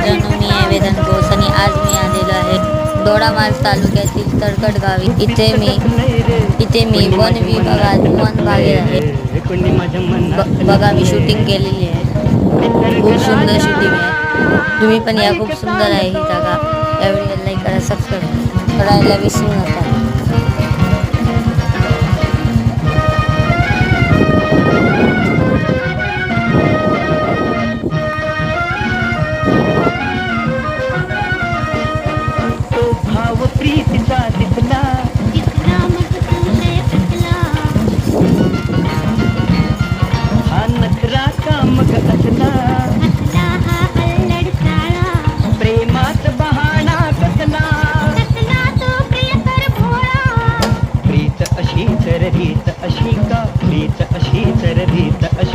मित्रांनो मी आहे वेदांत बोस आणि आज मी आलेलो आहे दोडामार्ग तालुक्यातील तळकट गावी. इथे मी इथे मी वन विभागात वन बागेत आहे. बघा मी शूटिंग केलेली आहे. खूप सुंदर शूटिंग आहे. तुम्ही पण या. खूप सुंदर आहे ही जागा. या व्हिडिओला लाईक करा सबस्क्राईब करायला विसरू नका. रीत अशी का? रीत अशी रीत अशी